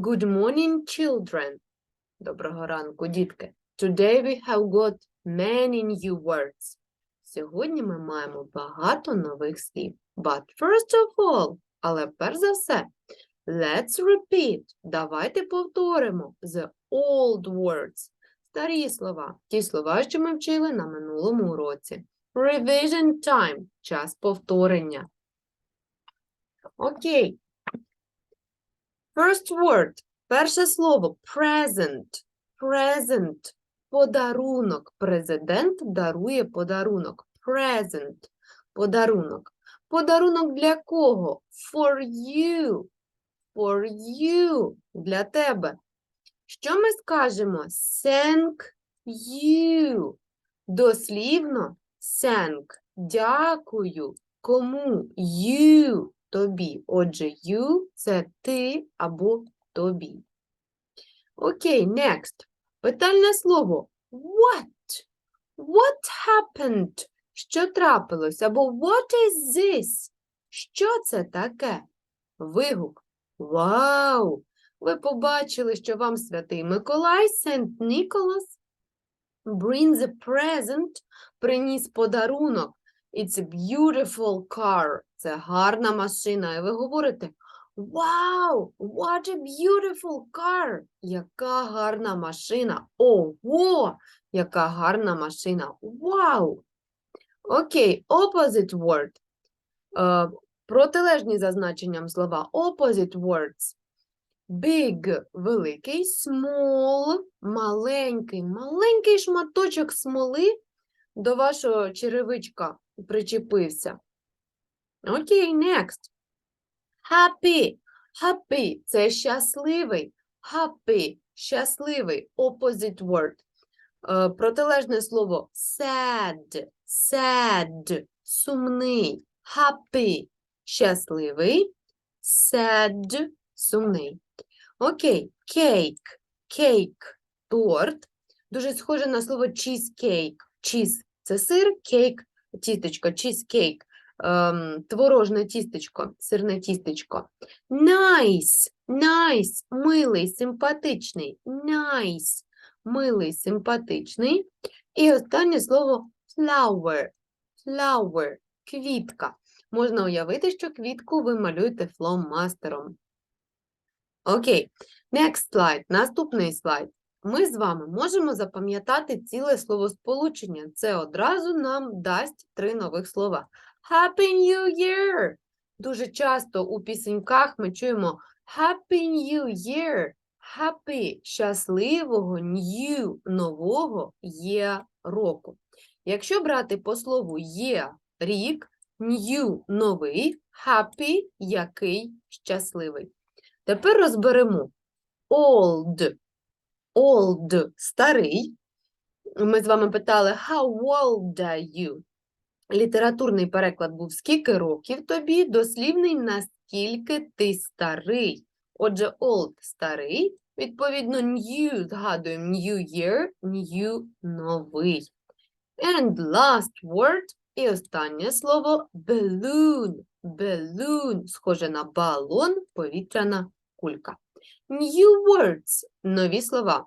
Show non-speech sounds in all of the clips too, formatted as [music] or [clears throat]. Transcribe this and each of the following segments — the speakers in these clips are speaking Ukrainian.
Good morning, children. Доброго ранку, дітки. Today we have got many new words. Сьогодні ми маємо багато нових слів. But first of all, але перш за все, let's repeat. Давайте повторимо the old words. Старі слова. Ті слова, що ми вчили на минулому уроці. Revision time. Час повторення. Окей. First word. Перше слово present. Present. Подарунок. Президент дарує подарунок. Present. Подарунок. Подарунок для кого? For you. For you. Для тебе. Що ми скажемо? Thank you. Дослівно thank. Дякую. Кому? You. Тобі. Отже, you – це ти або тобі. Окей, next. Питальне слово. What? What happened? Що трапилось? Або what is this? Що це таке? Вигук. Вау! Ви побачили, що вам святий Миколай, Сент Ніколас, bring the present, приніс подарунок. It's a beautiful car. Це гарна машина. І ви говорите, Wow, what a beautiful car! Яка гарна машина! Ого, яка гарна машина! Вау! Окей, opposite word. Е, протилежні за значенням слова. Opposite words. Big – великий, small – маленький. Маленький шматочок смоли до вашого черевичка причепився. Окей, next. Happy. Happy – це щасливий. Happy – щасливий. Opposite word. Е, Протилежне слово sad. Sad – сумний. Happy – щасливий. Sad – сумний. Окей, cake. Cake – торт. Дуже схоже на слово cheesecake. Cheese – це сир, cake – тістечко, cheesecake ем, творожне тістечко, сирне тістечко. Nice, nice, милий, симпатичний. Nice, милий, симпатичний. І останнє слово flower. Flower, квітка. Можна уявити, що квітку ви малюєте фломастером. Окей, next slide, наступний слайд. Ми з вами можемо запам'ятати ціле словосполучення. Це одразу нам дасть три нових слова. Happy New Year! Дуже часто у пісеньках ми чуємо Happy New Year! Happy – щасливого, new – нового є року. Якщо брати по слову є рік, new – новий, happy – який щасливий. Тепер розберемо old. Old – старий. Ми з вами питали How old are you? Літературний переклад був «Скільки років тобі?» Дослівний «Наскільки ти старий?» Отже, old – старий, відповідно, new – згадуємо new year, new – новий. And last word і останнє слово balloon. Balloon – схоже на балон, повітряна кулька. New words – нові слова.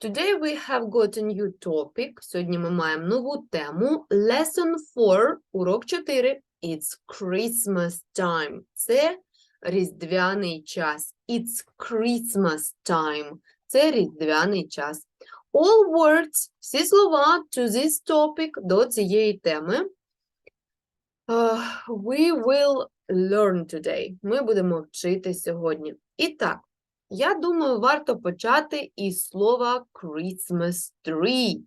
Today we have got a new topic. Сьогодні ми маємо нову тему. Lesson 4, урок 4. It's Christmas time. Це різдвяний час. It's Christmas time. Це різдвяний час. All words, всі слова to this topic, до цієї теми. Uh, we will learn today. Ми будемо вчити сьогодні. І так, я думаю, варто почати із слова Christmas tree.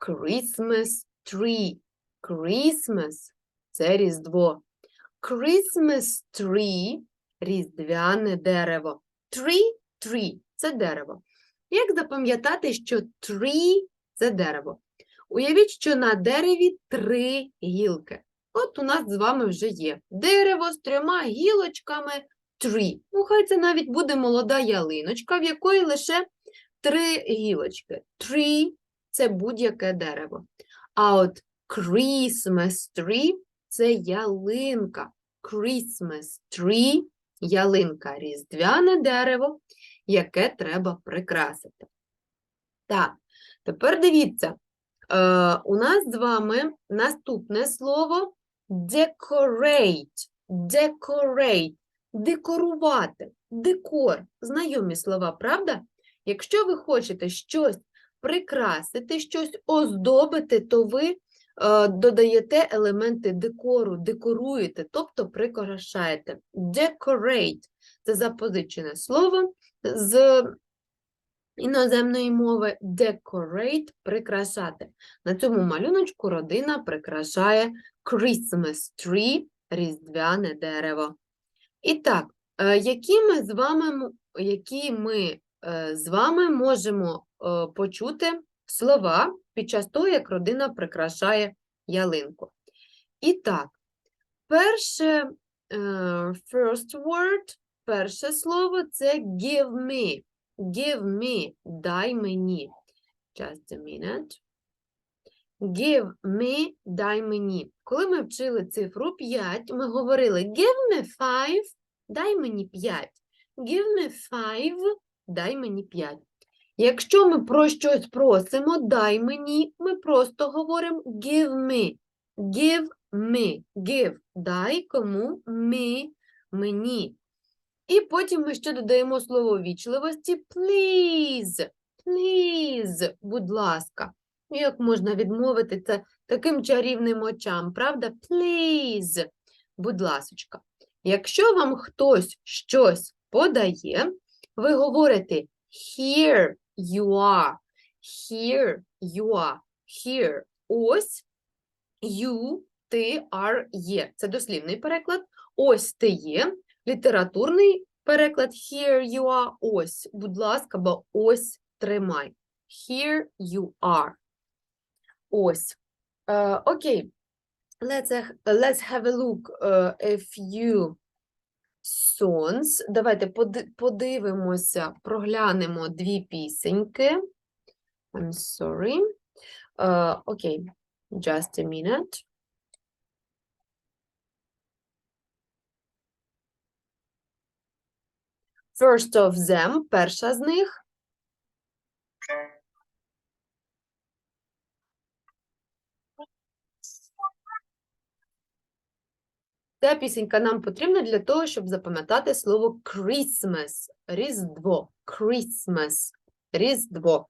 Christmas tree. Christmas – це Різдво. Christmas tree – різдвяне дерево. Tree – tree – це дерево. Як запам'ятати, що tree – це дерево? Уявіть, що на дереві три гілки. От у нас з вами вже є дерево з трьома гілочками tree. Ну, хай це навіть буде молода ялиночка, в якої лише три гілочки. Tree – це будь-яке дерево. А от Christmas tree – це ялинка. Christmas tree – ялинка, різдвяне дерево, яке треба прикрасити. Так, тепер дивіться, е, у нас з вами наступне слово decorate. Decorate. Декорувати. Декор. Знайомі слова, правда? Якщо ви хочете щось прикрасити, щось оздобити, то ви е, додаєте елементи декору, декоруєте, тобто прикрашаєте. Decorate – це запозичене слово з іноземної мови decorate – прикрашати. На цьому малюночку родина прикрашає Christmas tree – різдвяне дерево. І так, е, які ми з вами, які ми е, з вами можемо е, почути слова під час того, як родина прикрашає ялинку. І так, перше first word, перше слово це give me. Give me, дай мені. Just a minute. Give me, дай мені. Коли ми вчили цифру 5, ми говорили give me 5, дай мені 5. Give me 5, дай мені 5. Якщо ми про щось просимо, дай мені, ми просто говоримо give me. Give me. Give. Дай кому me, мені. І потім ми ще додаємо слово вічливості please. Please, будь ласка. Як можна відмовити це таким чарівним очам, правда? Please, будь ласочка. Якщо вам хтось щось подає, ви говорите here you are, here you are, here. Ось you, ти, are, є. Це дослівний переклад. Ось ти є. Літературний переклад here you are, ось, будь ласка, бо ось тримай. Here you are. Ось. Е, Окей. Let's, let's have a look uh, a few songs. Давайте поди- подивимося, проглянемо дві пісеньки. I'm sorry. Е, Окей. Just a minute. First of them, перша з них. Ця пісенька нам потрібна для того, щоб запам'ятати слово Christmas, Різдво, Christmas, Різдво.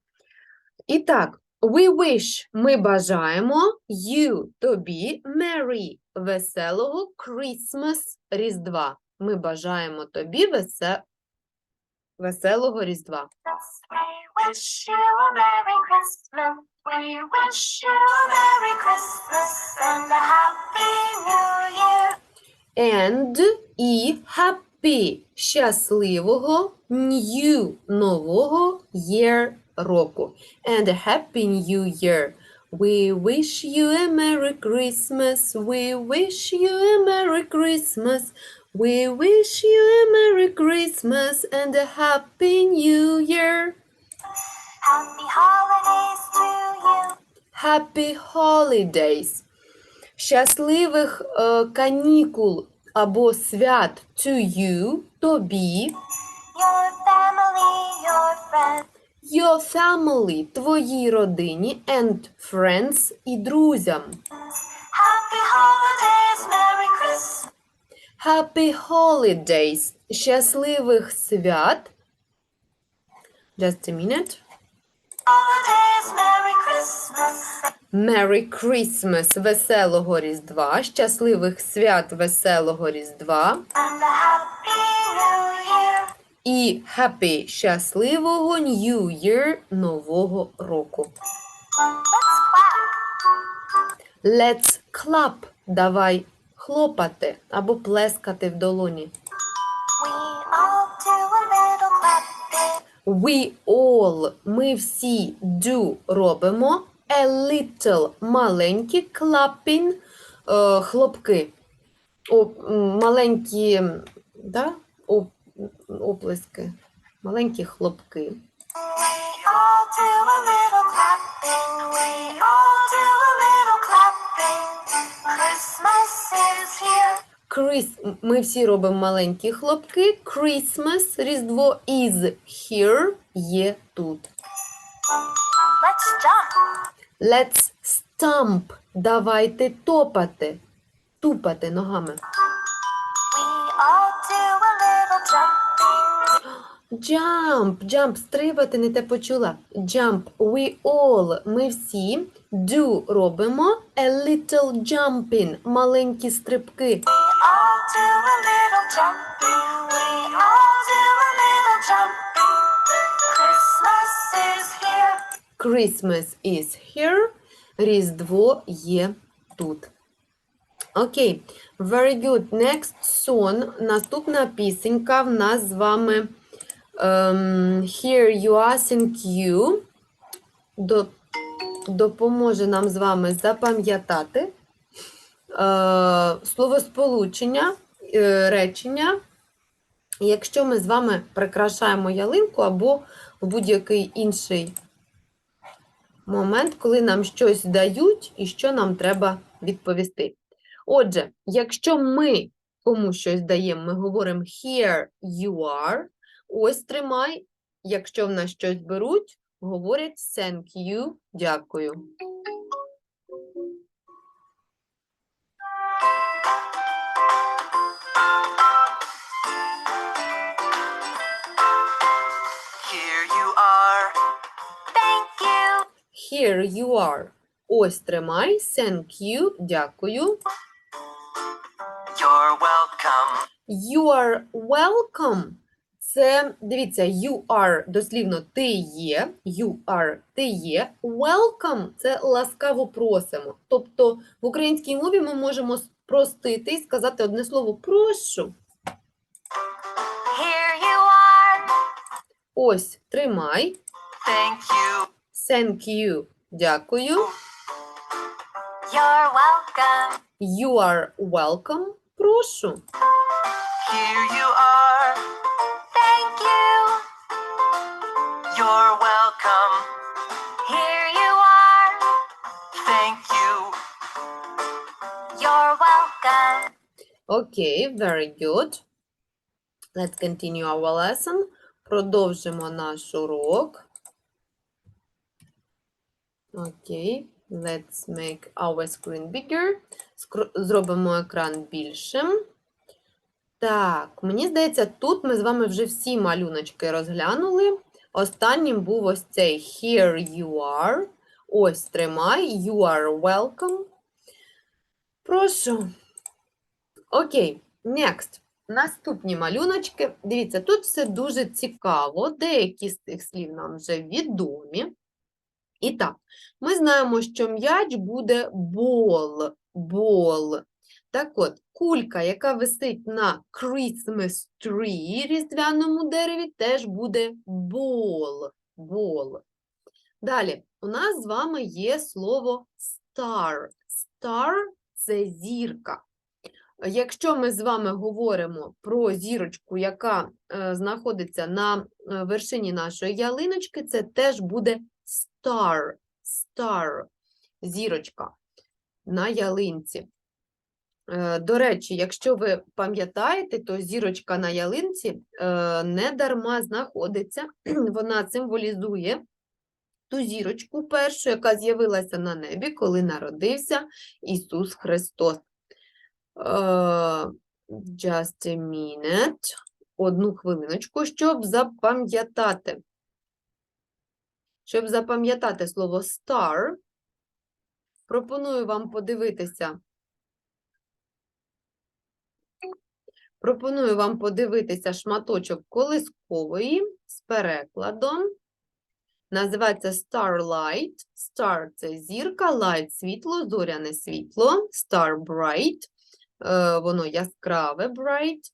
І так, we wish, ми бажаємо you, тобі, Merry, веселого Christmas, Різдва. Ми бажаємо тобі весе... веселого Різдва. We wish you a Merry Christmas. And a Happy New Year. And і happy щасливого new нового year року. And a happy new year. We wish you a Merry Christmas. We wish you a Merry Christmas. We wish you a Merry Christmas and a Happy New Year. Happy holidays to you. Happy Holidays. Щасливих е, канікул або свят to you, тобі, Your family, your friends. your family, твоїй родині, and friends і друзям. Happy holidays, Merry Christmas. Happy Holidays. Щасливих свят. Just a minute. Holidays, Merry Christmas. Merry Christmas. Веселого Різдва. Щасливих свят веселого Різдва. And a Happy New Year. І happy щасливого New Year нового року. Let's clap. Let's clap. Давай хлопати або плескати в долоні. We all do a little clapping. We all, ми всі do робимо a little маленькі clapping, е, хлопки. О, маленькі, да? О, оплески. Маленькі хлопки. Christmas. Ми всі робимо маленькі хлопки. Christmas, Різдво is here, є тут. Let's jump. Let's stomp. Давайте топати. Тупати ногами. We all do a little jumping. Jump, jump, стрибати, не те почула. Jump, we all, ми всі do робимо a little jumping, маленькі стрибки. We all do a little jumping. We Christmas is here. Різдво є тут. Окей, very good. Next song. Наступна пісенька в нас з вами ем, Here you are, thank you. До, допоможе нам з вами запам'ятати е, словосполучення, е, речення. Якщо ми з вами прикрашаємо ялинку або будь-який інший момент, коли нам щось дають і що нам треба відповісти. Отже, якщо ми комусь щось даємо, ми говоримо here you are, ось тримай. Якщо в нас щось беруть, говорять thank you, дякую. Here you are. Ось тримай, thank you, дякую. You're welcome. You are welcome. Це, дивіться, you are дослівно ти є, you are ти є. Welcome це ласкаво просимо. Тобто в українській мові ми можемо спростити і сказати одне слово прошу. Here you are. Ось тримай. Thank you. Thank you. Дякую. You're welcome. You are welcome. Прошу. Here you are. Thank you. You're welcome. Here you are. Thank you. You're welcome. Окей, very good. Let's continue our lesson. Продовжимо наш урок. Окей, let's make our screen bigger. Зробимо екран більшим. Так, мені здається, тут ми з вами вже всі малюночки розглянули. Останнім був ось цей Here you are. Ось тримай. You are welcome. Прошу. Окей, next. Наступні малюночки. Дивіться, тут все дуже цікаво. Деякі з цих слів нам вже відомі. І так, ми знаємо, що м'яч буде бол. Бол. Так от, кулька, яка висить на Christmas tree, різдвяному дереві, теж буде бол. Бол. Далі, у нас з вами є слово star. Star – це зірка. Якщо ми з вами говоримо про зірочку, яка е, знаходиться на е, вершині нашої ялиночки, це теж буде star. Star. Зірочка на ялинці. Е, До речі, якщо ви пам'ятаєте, то зірочка на ялинці е, не дарма знаходиться. [clears throat] Вона символізує ту зірочку першу, яка з'явилася на небі, коли народився Ісус Христос. Е, Just a minute. Одну хвилиночку, щоб запам'ятати. Щоб запам'ятати слово star, пропоную вам подивитися. Пропоную вам подивитися шматочок колискової з перекладом. Називається Starlight. Star – це зірка, light – світло, зоряне світло, star bright. Е, Воно яскраве, bright.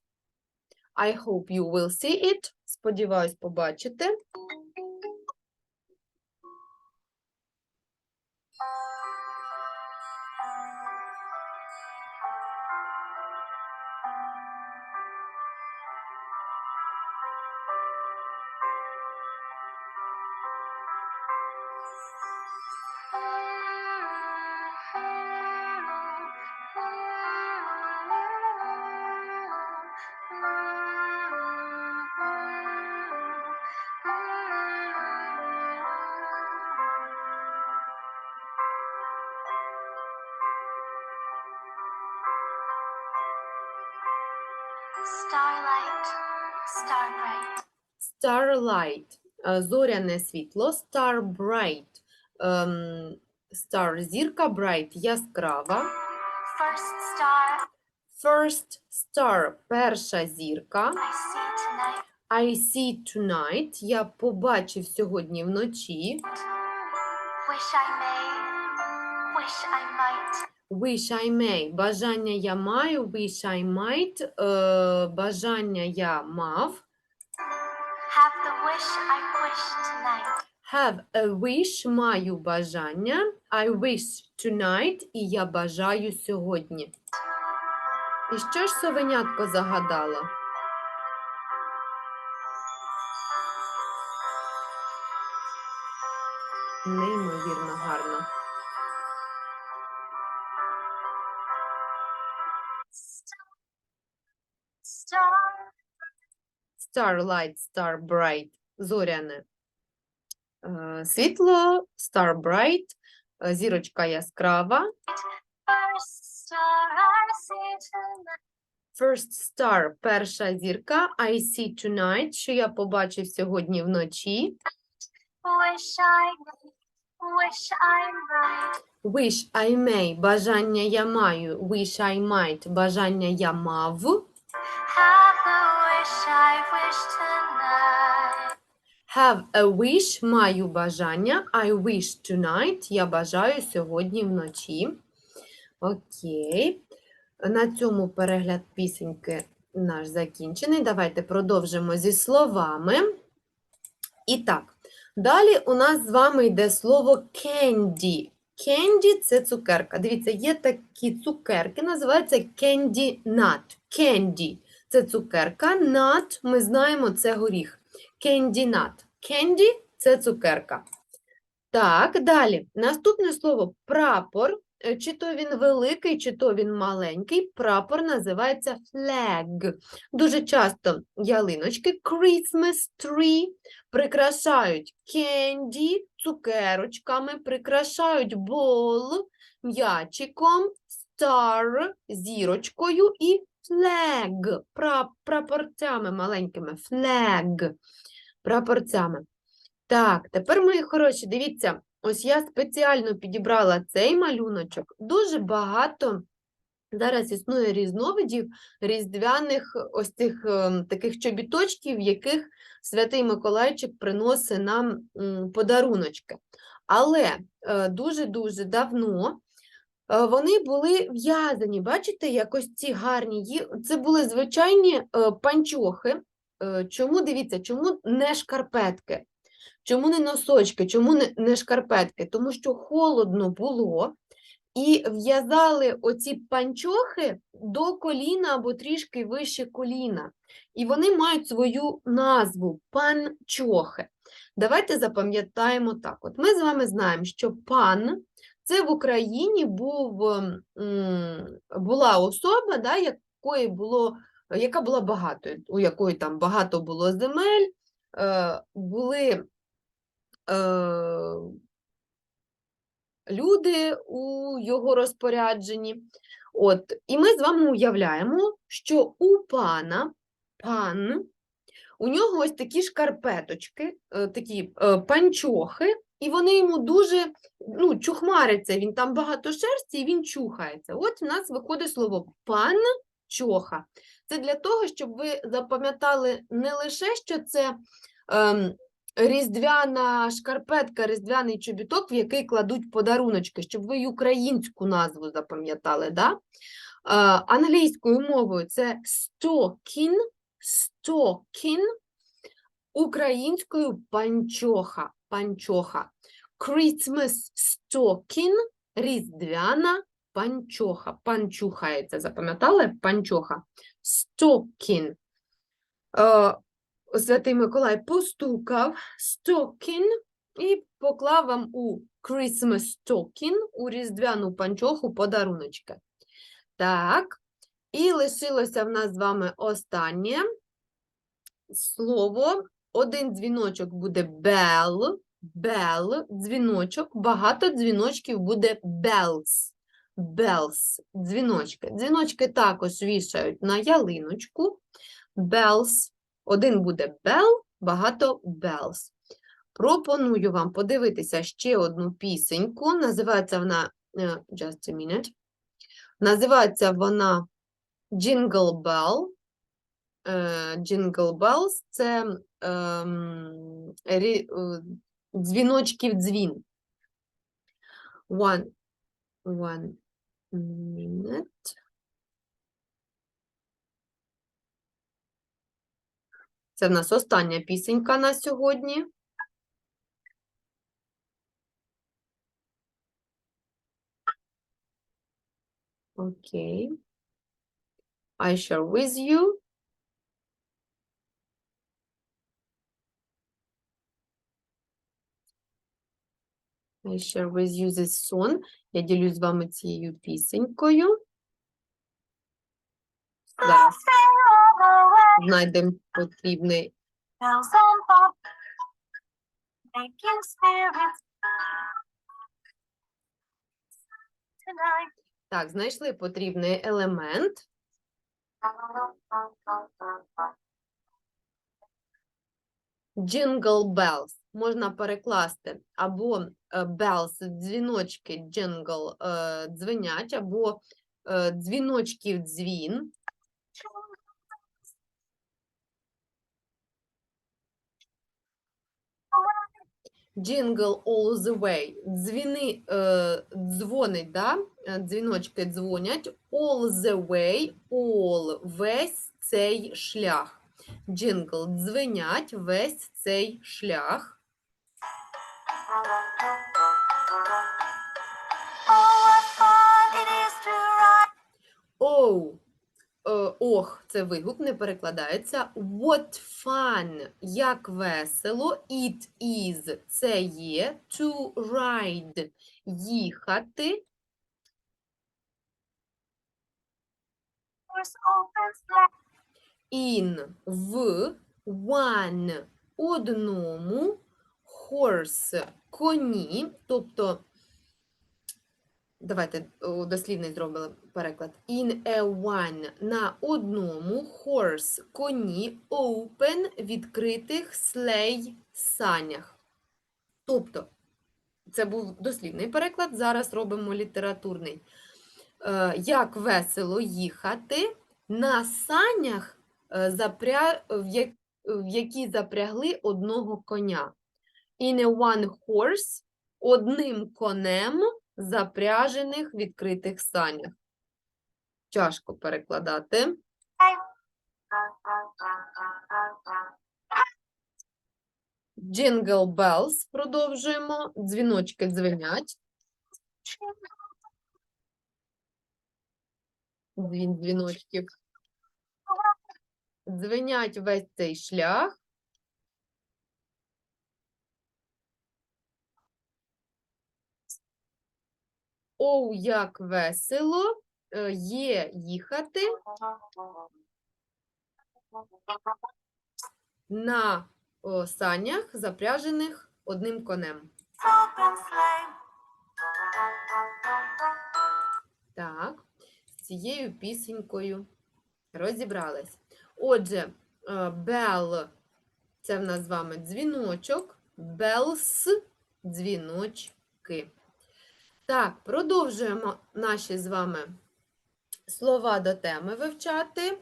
I hope you will see it. Сподіваюсь, побачите. Starlight е, зоряне світло, star bright. ем, Star зірка, bright яскрава. First star First star перша зірка. I see tonight. I see tonight. Я побачив сьогодні вночі. Wish I may, wish I might. Wish I may. Бажання я маю. Wish I might. Е, бажання я мав. Wish I wish tonight. Have a wish. Маю бажання. I wish tonight. І я бажаю сьогодні. І що ж совенятко загадало? Неймовірно гарно. Star, Starlight, star bright, зоряне. Е, Світло, star bright, е, зірочка яскрава. First star, перша зірка. I see tonight, що я побачив сьогодні вночі. Wish I may, wish I might. Wish I may, бажання я маю. Wish I might, бажання я мав. Have the wish I wish tonight. Have a wish, маю бажання. I wish tonight, я бажаю сьогодні вночі. Окей. На цьому перегляд пісеньки наш закінчений. Давайте продовжимо зі словами. І так, далі у нас з вами йде слово candy. Candy – це цукерка. Дивіться, є такі цукерки, називаються candy nut. Candy – це цукерка, nut, ми знаємо, це горіх. Candy nut. Candy – це цукерка. Так, далі. Наступне слово прапор. Е, Чи то він великий, чи то він маленький. Прапор називається flag. Дуже часто ялиночки Christmas tree прикрашають candy цукерочками, прикрашають ball м'ячиком, star зірочкою і flag прапорцями маленькими. Flag прапорцями. Так, тепер, мої хороші, дивіться, ось я спеціально підібрала цей малюночок. Дуже багато зараз існує різновидів різдвяних ось цих ем, таких чобіточків, яких святий Миколайчик приносить нам подаруночки. Але е, дуже-дуже давно е, вони були в'язані, бачите, якось ці гарні. Це були звичайні е, панчохи. Е, Чому дивіться, чому не шкарпетки? Чому не носочки? Чому не, шкарпетки? Тому що холодно було, і в'язали оці панчохи до коліна або трішки вище коліна. І вони мають свою назву панчохи. Давайте запам'ятаємо так. От ми з вами знаємо, що пан це в Україні був, була особа, да, якої було, яка була багатою, у якої там багато було земель, е, були е, люди у його розпорядженні. От, і ми з вами уявляємо, що у пана, пан, у нього ось такі шкарпеточки, е, такі е, панчохи, і вони йому дуже ну, чухмаряться, він там багато шерсті, і він чухається. От у нас виходить слово пан чоха. Це для того, щоб ви запам'ятали не лише, що це ем, різдвяна шкарпетка, різдвяний чобіток, в який кладуть подаруночки, щоб ви українську назву запам'ятали. Да? Е, англійською мовою це stocking, stocking, українською панчоха, панчоха. Christmas stocking, різдвяна панчоха. Панчухається, запам'ятали? Панчоха. Stocking. Е, Святий Миколай постукав stocking і поклав вам у Christmas stocking, у різдвяну панчоху подаруночки. Так, і лишилося в нас з вами останнє слово. Один дзвіночок буде bell, bell, дзвіночок, багато дзвіночків буде bells. Bells – дзвіночки. Дзвіночки також вішають на ялиночку. Bells. Один буде bell, багато bells. Пропоную вам подивитися ще одну пісеньку. Називається вона е, Just a minute. Називається вона Jingle Bell. Е, Jingle Bells – це ем, е, дзвіночків дзвін. One, one minute. Це в нас остання пісенька на сьогодні. Окей. I share with you. I share with you this song. Я ділюсь з вами цією пісенькою. Зараз знайдемо потрібний. Так, знайшли потрібний елемент. Jingle bells можна перекласти або е, bells – дзвіночки, jingle е, – дзвенять, або е, дзвіночків дзвін. Jingle all the way. Дзвіни, е, дзвонить, да? Дзвіночки дзвонять. All the way, all, весь цей шлях. Jingle дзвенять весь цей шлях. Оу, е, ох, це вигук, не перекладається. What fun, як весело. It is, це є. To ride, їхати. In, в, one, одному, horse, коні, тобто, давайте о, дослівний зробили переклад. In a one, на одному, horse, коні, open, відкритих, sleigh, санях. Тобто, це був дослівний переклад, зараз робимо літературний. Е, Як весело їхати на санях, е, в які запрягли одного коня. In a one horse одним конем запряжених відкритих санях. Тяжко перекладати. Jingle bells продовжуємо. Дзвіночки дзвенять. Дзвін дзвіночків. Дзвенять весь цей шлях. Оу, як весело е, є їхати на санях, запряжених одним конем. Так, з цією пісенькою розібрались. Отже, bell – це в нас з вами дзвіночок, bells – дзвіночки. Так, продовжуємо наші з вами слова до теми вивчати.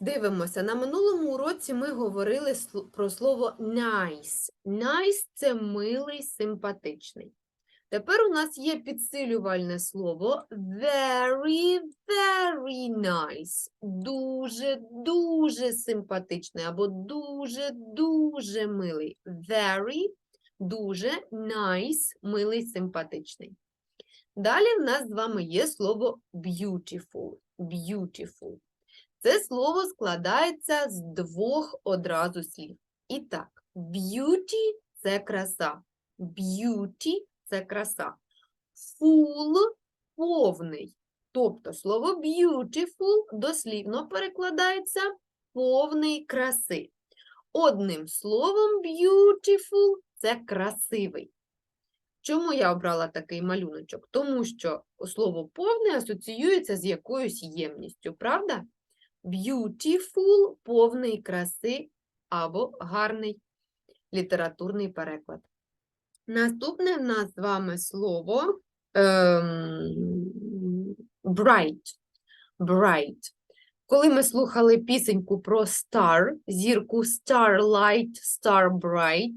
Дивимося, на минулому уроці ми говорили про слово nice. Nice – це милий, симпатичний. Тепер у нас є підсилювальне слово very, very nice. Дуже, дуже симпатичний або дуже, дуже милий. Very, дуже nice, милий, симпатичний. Далі в нас з вами є слово beautiful. Beautiful. Це слово складається з двох одразу слів. І так, beauty – це краса. Beauty – це краса. Full – повний. Тобто слово beautiful дослівно перекладається повний краси. Одним словом, beautiful – це красивий. Чому я обрала такий малюночок? Тому що слово повне асоціюється з якоюсь ємністю, правда? Beautiful – повний краси або гарний літературний переклад. Наступне в нас з вами слово ем, bright. Bright. Коли ми слухали пісеньку про star, зірку starlight, star bright,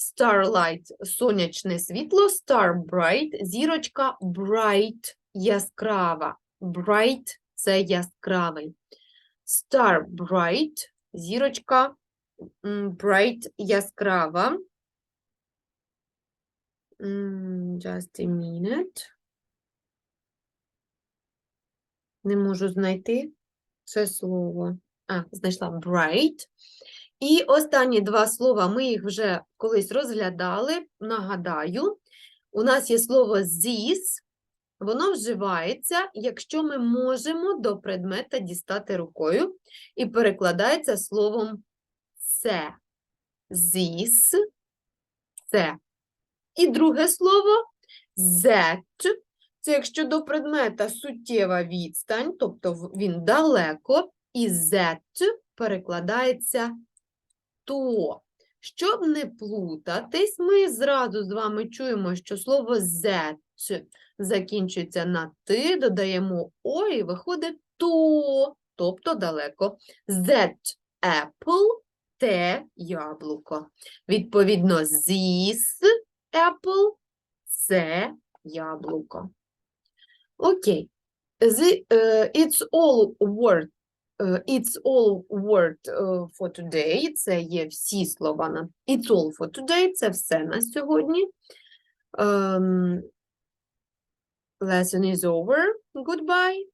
starlight – сонячне світло, star bright – зірочка bright – яскрава. Bright – це яскравий. Star bright – зірочка bright – яскрава. Just a minute. Не можу знайти це слово. А, знайшла bright. І останні два слова, ми їх вже колись розглядали. Нагадаю, у нас є слово this, воно вживається, якщо ми можемо до предмета дістати рукою, і перекладається словом це. This – це. І друге слово that – це якщо до предмета суттєва відстань, тобто він далеко, і that перекладається то. Щоб не плутатись, ми зразу з вами чуємо, що слово that закінчується на ти, додаємо о і виходить то, тобто далеко. That apple – те яблуко. Відповідно, this apple – це яблуко. Окей. The, е, it's all word е, It's all word е, for today. Це є всі слова на It's all for today. Це все на сьогодні. Ем, lesson is over. Goodbye.